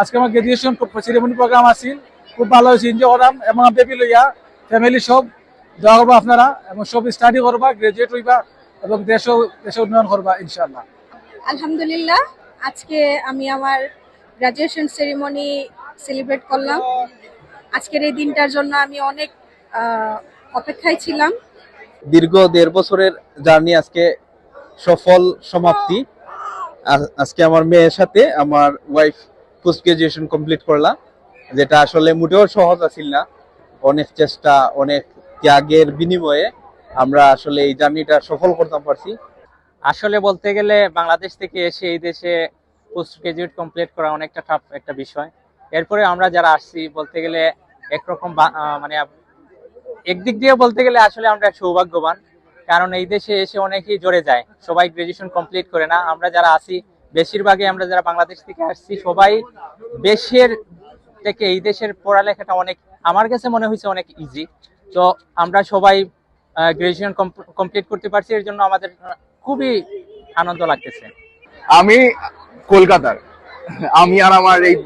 আজকে আমার graduation ceremony programme আছিল। খুব ভালো হয়েছে এনজয় করাম এবং বেবি লইয়া ফ্যামিলি সব দোয়া করব আপনারা এবং সব স্টাডি করবা গ্রাজুয়েট হইবা এবং দেশ দেশ উন্নয়ন করবা ইনশাল্লাহ আলহামদুলিল্লাহ আজকে আমি আমার গ্রাজুয়েশন সেরিমনি সেলিব্রেট করলাম। আজকের এই দিনটার জন্য আমি অনেক অপেক্ষায় ছিলাম। দীর্ঘ দেড় বছরের জার্নি আজকে সফল সমাপ্তি। আজকে আমার মেয়ের সাথে আমার ওয়াইফ পোস্ট গ্রাজুয়েশন কমপ্লিট করলাম, যেটা আসলে মোটেও সহজ আছিল না। অনেক চেষ্টা, অনেক ত্যাগের বিনিময়ে আমরা আসলে এই জার্নিটা সফল করতে পারছি। আসলে বলতে গেলে বাংলাদেশ থেকে এসে এই দেশে পোস্ট গ্রাজুয়েট কমপ্লিট করা অনেকটা টাফ একটা বিষয়। এরপরে আমরা যারা আসছি, বলতে গেলে একরকম মানে একদিক দিয়ে বলতে গেলে আসলে আমরা সৌভাগ্যবান, কারণ এই দেশে এসে অনেকেই জড়ে যায়। সবাই গ্রাজুয়েশন কমপ্লিট করে না। আমরা যারা আছি বেশিরভাগই আমরা যারা বাংলাদেশ থেকে আসছি, সবাই দেশের থেকে এই দেশের পড়ালেখাটা অনেক, আমার কাছে মনে হয়েছে অনেক ইজি তো আমরা সবাই গ্রাজুয়েশন কমপ্লিট করতে পারছি, এর জন্য আমাদের খুবই আনন্দ লাগতেছে। আমি কলকাতার। আমি আর আমার এই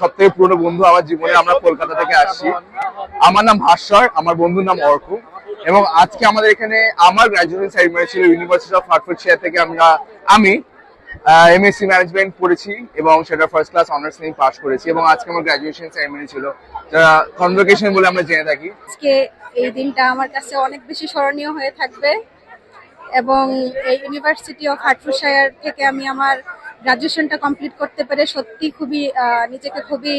সব থেকে পুরনো বন্ধু আমার জীবনে আমরা কলকাতা থেকে আসছি। আমার নাম ভাস্কর আমার বন্ধুর নাম অর্ক। এবং আজকে আমাদের এখানে আমার গ্রাজুয়েশন সেরিমনি ছিল ইউনিভার্সিটি অফ হার্টফোর্ডশায়ার থেকে আমরা, আমি এমএসসি ম্যানেজমেন্ট পড়েছি এবং সেটা ফার্স্ট ক্লাস অনার্স নিয়ে পাস করেছি এবং আজকে আমার গ্রাজুয়েশন সেরিমনি ছিল। যারা কনভোকেশন বলে আমরা জেনে থাকি। আজকে এই দিনটা আমার কাছে অনেক বেশি স্মরণীয় হয়ে থাকবে এবং এই ইউনিভার্সিটি অফ হার্টফোর্ডশায়ার থেকে আমি আমার গ্রাজুয়েশনটা কমপ্লিট করতে পেরে সত্যি খুবই নিজেকে খুবই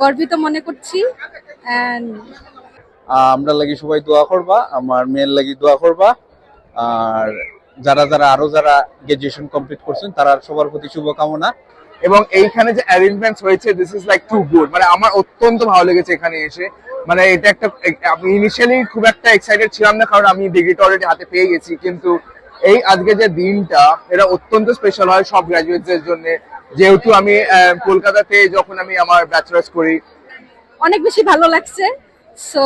গর্বিত মনে করছি। অ্যান্ড আমরা লাগি সবাই দোয়া করবা আমার মেয়ের লাগি দোয়া করবা আর যারা যারা আরও যারা গ্রাজুয়েশন কমপ্লিট করছেন, তারা সবার প্রতি শুভকামনা। এবং এইখানে যে অ্যারেঞ্জমেন্টস হয়েছে this is like to good মানে আমার অত্যন্ত ভালো লেগেছে এখানে এসে। মানে এটা একটা, আমি ইনিশিয়ালি খুব একটা এক্সাইটেড ছিলাম না, কারণ আমি ডিগ্রিটা অলরেডি হাতে পেয়ে গেছি। কিন্তু এই আজকে যে দিনটা, এটা অত্যন্ত স্পেশাল হয় সব গ্রাজুয়েটদের জন্য। যেহেতু আমি কলকাতাতে যখন আমি আমার ব্যাচেলার্স করি। অনেক বেশি ভালো লাগছে। সো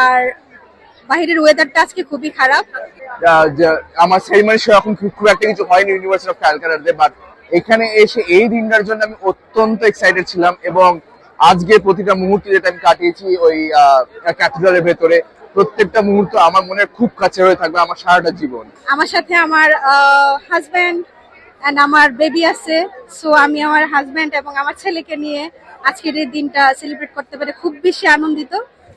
আর বাইরের ওয়েদারটা আজকে খুবই খারাপ। আমার সেরিমনি সেরকম খুব খুব একটা কিছু হয়নি ইউনিভার্সিটি অফ ক্যালকাটাতে বাট এখানে এসে এই দিনটার জন্য আমি অত্যন্ত এক্সাইটেড ছিলাম এবং আজকে প্রতিটা মুহূর্ত যেটা আমি কাটিয়েছি ওই ক্যাথিড্রালের ভেতরে প্রত্যেকটা মুহূর্ত আমার মনের খুব কাছে হয়ে থাকবে আমার সারাটা জীবন। আমার সাথে আমার হাজব্যান্ড অ্যান্ড আমার বেবি আছে সো আমি আমার হাজব্যান্ড এবং আমার ছেলেকে নিয়ে আজকের এই দিনটা সেলিব্রেট করতে পেরে খুব বেশি আনন্দিত।